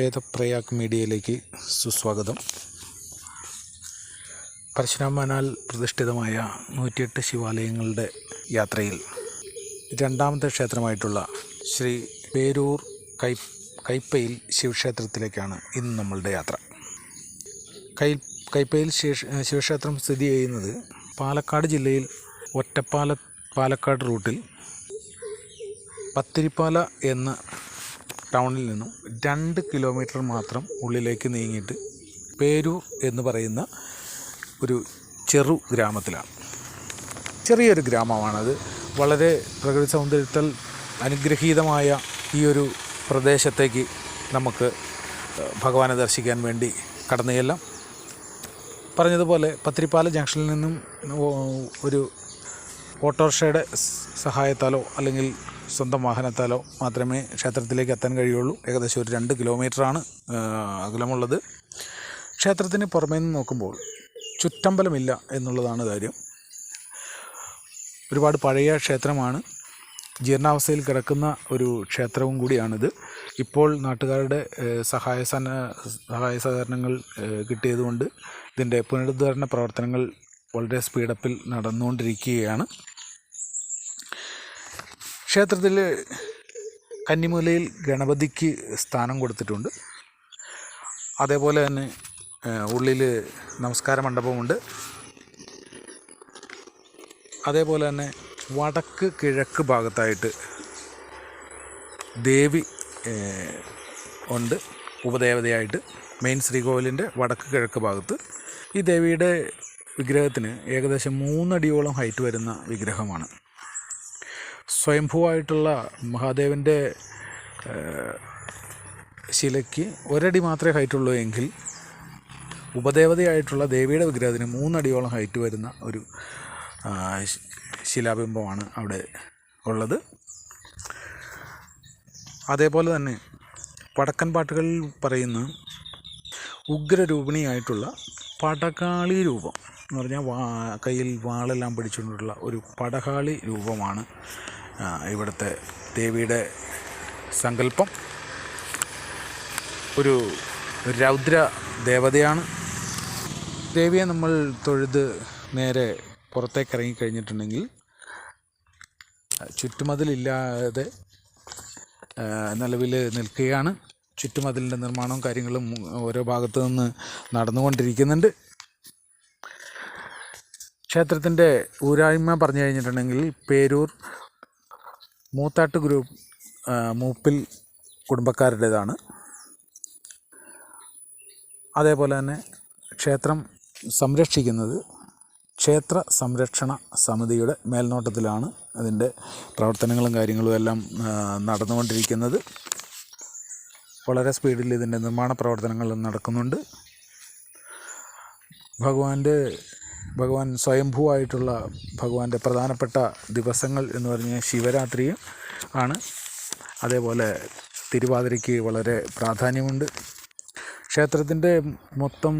വേദപ്രയാഗ് മീഡിയയിലേക്ക് സുസ്വാഗതം. പരശുരാമനാൽ പ്രതിഷ്ഠിതമായ നൂറ്റിയെട്ട് ശിവാലയങ്ങളുടെ യാത്രയിൽ രണ്ടാമത്തെ ക്ഷേത്രമായിട്ടുള്ള ശ്രീ പേരൂർ കൈ കൈപ്പയിൽ ശിവക്ഷേത്രത്തിലേക്കാണ് ഇന്ന് നമ്മളുടെ യാത്ര. കൈ കൈപ്പയിൽ ശിവക്ഷേത്രം സ്ഥിതി ചെയ്യുന്നത് പാലക്കാട് ജില്ലയിൽ ഒറ്റപ്പാല പാലക്കാട് റൂട്ടിൽ പത്തിരിപ്പാല എന്ന ടൗണിൽ നിന്നും രണ്ട് കിലോമീറ്റർ മാത്രം ഉള്ളിലേക്ക് നീങ്ങിയിട്ട് പേരൂർ എന്ന് പറയുന്ന ഒരു ചെറു ഗ്രാമത്തിലാണ്. ചെറിയൊരു ഗ്രാമമാണത്. വളരെ പ്രകൃതി സൗന്ദര്യത്താൽ അനുഗ്രഹീതമായ ഈ ഒരു പ്രദേശത്തേക്ക് നമുക്ക് ഭഗവാനെ ദർശിക്കാൻ വേണ്ടി കടന്നു ചെല്ലാം പറഞ്ഞതുപോലെ പത്തിരിപ്പാല ജംഗ്ഷനിൽ നിന്നും ഒരു ഓട്ടോറിക്ഷയുടെ സഹായത്താലോ അല്ലെങ്കിൽ സ്വന്തം വാഹനത്താലോ മാത്രമേ ക്ഷേത്രത്തിലേക്ക് എത്താൻ കഴിയുള്ളൂ. ഏകദേശം ഒരു രണ്ട് കിലോമീറ്ററാണ് അകലമുള്ളത്. ക്ഷേത്രത്തിന് പുറമേ നിന്ന് നോക്കുമ്പോൾ ചുറ്റമ്പലമില്ല എന്നുള്ളതാണ് കാര്യം. ഒരുപാട് പഴയ ക്ഷേത്രമാണ്. ജീർണാവസ്ഥയിൽ കിടക്കുന്ന ഒരു ക്ഷേത്രവും കൂടിയാണിത്. ഇപ്പോൾ നാട്ടുകാരുടെ സഹായ സഹായ സഹകരണങ്ങൾ കിട്ടിയതുകൊണ്ട് ഇതിന്റെ പുനരുദ്ധാരണ പ്രവർത്തനങ്ങൾ വളരെ സ്പീഡപ്പിൽ നടന്നുകൊണ്ടിരിക്കുകയാണ്. ക്ഷേത്രത്തിൽ കന്നിമൂലയിൽ ഗണപതിക്ക് സ്ഥാനം കൊടുത്തിട്ടുണ്ട്. അതേപോലെ തന്നെ ഉള്ളിൽ നമസ്കാര മണ്ഡപമുണ്ട്. അതേപോലെ തന്നെ വടക്ക് കിഴക്ക് ഭാഗത്തായിട്ട് ദേവി ഉണ്ട്. ഉപദേവതയായിട്ട് മെയിൻ ശ്രീകോവിലിന്റെ വടക്ക് കിഴക്ക് ഭാഗത്ത്. ഈ ദേവിയുടെ വിഗ്രഹത്തിന് ഏകദേശം മൂന്നടിയോളം ഹൈറ്റ് വരുന്ന വിഗ്രഹമാണ്. സ്വയംഭൂവായിട്ടുള്ള മഹാദേവന്റെ ശിലയ്ക്ക് ഒരടി മാത്രമേ ഹൈറ്റുള്ളൂ എങ്കിൽ ഉപദേവതയായിട്ടുള്ള ദേവിയുടെ വിഗ്രഹത്തിന് മൂന്നടിയോളം ഹൈറ്റ് വരുന്ന ഒരു ശിലാബിംബമാണ് അവിടെ ഉള്ളത്. അതേപോലെ തന്നെ വടക്കൻ പാട്ടുകളിൽ പറയുന്ന ഉഗ്രരൂപിണിയായിട്ടുള്ള പടകാളി രൂപം എന്ന് പറഞ്ഞാൽ വാ കയ്യിൽ വാളെല്ലാം പിടിച്ചുകൊണ്ടുള്ള ഒരു പടകാളി രൂപമാണ് ഇവിടുത്തെ ദേവിയുടെ സങ്കല്പം ഒരു രൗദ്ര ദേവതയാണ്. ദേവിയെ നമ്മൾ തൊഴുത് നേരെ പുറത്തേക്ക് ഇറങ്ങി കഴിഞ്ഞിട്ടുണ്ടെങ്കിൽ ചുറ്റുമതിലില്ലാതെ നിലവിൽ നിൽക്കുകയാണ്. ചുറ്റുമതിലിന്റെ നിർമ്മാണവും കാര്യങ്ങളും ഓരോ ഭാഗത്തു നിന്ന് നടന്നുകൊണ്ടിരിക്കുന്നുണ്ട്. ക്ഷേത്രത്തിന്റെ ഊരായ്മ പറഞ്ഞു കഴിഞ്ഞിട്ടുണ്ടെങ്കിൽ പേരൂർ മൂത്താട്ട് ഗ്രൂപ്പ് മൂപ്പിൽ കുടുംബക്കാരുടേതാണ്. അതേപോലെ തന്നെ ക്ഷേത്രം സംരക്ഷിക്കുന്നത് ക്ഷേത്ര സംരക്ഷണ സമിതിയുടെ മേൽനോട്ടത്തിലാണ് അതിന്റെ പ്രവർത്തനങ്ങളും കാര്യങ്ങളും എല്ലാം നടന്നുകൊണ്ടിരിക്കുന്നത്. വളരെ സ്പീഡിൽ ഇതിന്റെ നിർമ്മാണ പ്രവർത്തനങ്ങൾ നടക്കുന്നുണ്ട്. ഭഗവാന്റെ ഭഗവാൻ സ്വയംഭൂവായിട്ടുള്ള ഭഗവാന്റെ പ്രധാനപ്പെട്ട ദിവസങ്ങൾ എന്ന് പറഞ്ഞാൽ ശിവരാത്രിയും ആണ്. അതേപോലെ തിരുവാതിരയ്ക്ക് വളരെ പ്രാധാന്യമുണ്ട്. ക്ഷേത്രത്തിന്റെ മൊത്തം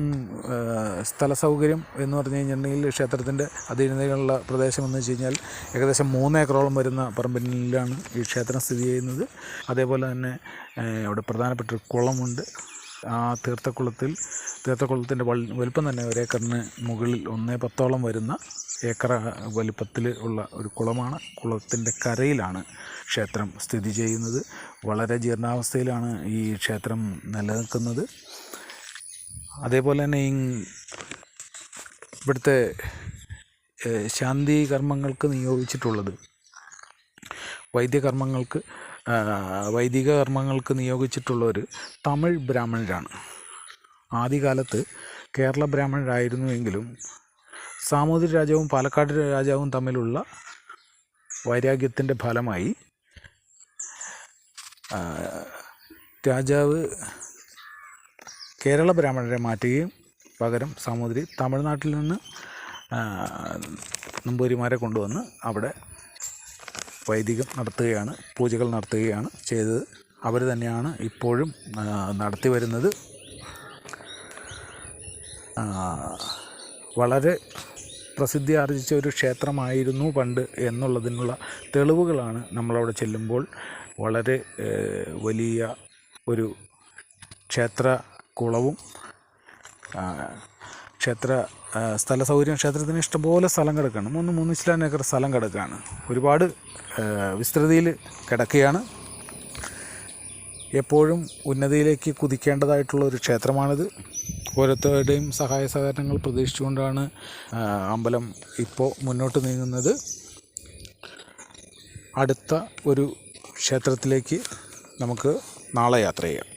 സ്ഥല സൗകര്യം എന്ന് പറഞ്ഞു കഴിഞ്ഞിട്ടുണ്ടെങ്കിൽ ക്ഷേത്രത്തിന്റെ അധീനതയിലുള്ള പ്രദേശം എന്ന് വെച്ച് കഴിഞ്ഞാൽ ഏകദേശം മൂന്ന് ഏക്കറോളം വരുന്ന പറമ്പിനിലാണ് ഈ ക്ഷേത്രം സ്ഥിതി ചെയ്യുന്നത്. അതേപോലെ തന്നെ അവിടെ പ്രധാനപ്പെട്ടൊരു കുളമുണ്ട്. ആ തീർത്ഥക്കുളത്തിൽ തീർത്ഥക്കുളത്തിന്റെ വലുപ്പം തന്നെ ഒരു ഏക്കറിന് മുകളിൽ ഒന്നേ പത്തോളം വരുന്ന ഏക്കർ വലിപ്പത്തിൽ ഉള്ള ഒരു കുളമാണ്. കുളത്തിന്റെ കരയിലാണ് ക്ഷേത്രം സ്ഥിതി ചെയ്യുന്നത്. വളരെ ജീർണാവസ്ഥയിലാണ് ഈ ക്ഷേത്രം നിലനിൽക്കുന്നത്. അതേപോലെ തന്നെ ഇവിടുത്തെ ശാന്തി കർമ്മങ്ങൾക്ക് നിയോഗിച്ചിട്ടുള്ളത് വൈദ്യകർമ്മങ്ങൾക്ക് വൈദിക കർമ്മങ്ങൾക്ക് നിയോഗിച്ചിട്ടുള്ളവർ തമിഴ് ബ്രാഹ്മണരാണ്. ആദ്യകാലത്ത് കേരള ബ്രാഹ്മണരായിരുന്നുവെങ്കിലും സാമൂതിരി രാജാവും പാലക്കാട് രാജാവും തമ്മിലുള്ള വൈരാഗ്യത്തിന്റെ ഫലമായി രാജാവ് കേരള ബ്രാഹ്മണരെ മാറ്റുകയും പകരം സാമൂതിരി തമിഴ്നാട്ടിൽ നിന്ന് നമ്പൂരിമാരെ കൊണ്ടുവന്ന് അവിടെ വൈദികം നടത്തുകയാണ് പൂജകൾ നടത്തുകയാണ് ചെയ്തത്. അവർ തന്നെയാണ് ഇപ്പോഴും നടത്തി വരുന്നത്. വളരെ പ്രസിദ്ധി ആർജിച്ച ഒരു ക്ഷേത്രമായിരുന്നു പണ്ട് എന്നുള്ളതിനുള്ള തെളിവുകളാണ് നമ്മളവിടെ ചെല്ലുമ്പോൾ വളരെ വലിയ ഒരു ക്ഷേത്ര കുളവും ക്ഷേത്ര സ്ഥല സൗകര്യം ക്ഷേത്രത്തിന് ഇഷ്ടംപോലെ സ്ഥലം കിടക്കുകയാണ് മൂന്ന് മൂന്ന് ചില്ലാൻ ഏക്കർ സ്ഥലം കിടക്കുകയാണ് ഒരുപാട് വിസ്തൃതിയിൽ കിടക്കുകയാണ്. എപ്പോഴും ഉന്നതിയിലേക്ക് കുതിക്കേണ്ടതായിട്ടുള്ള ഒരു ക്ഷേത്രമാണിത്. ഓരോരുത്തരുടെയും സഹായ സഹകരണങ്ങൾ പ്രതീക്ഷിച്ചുകൊണ്ടാണ് അമ്പലം ഇപ്പോൾ മുന്നോട്ട് നീങ്ങുന്നത്. അടുത്ത ഒരു ക്ഷേത്രത്തിലേക്ക് നമുക്ക് നാളെ യാത്ര ചെയ്യാം.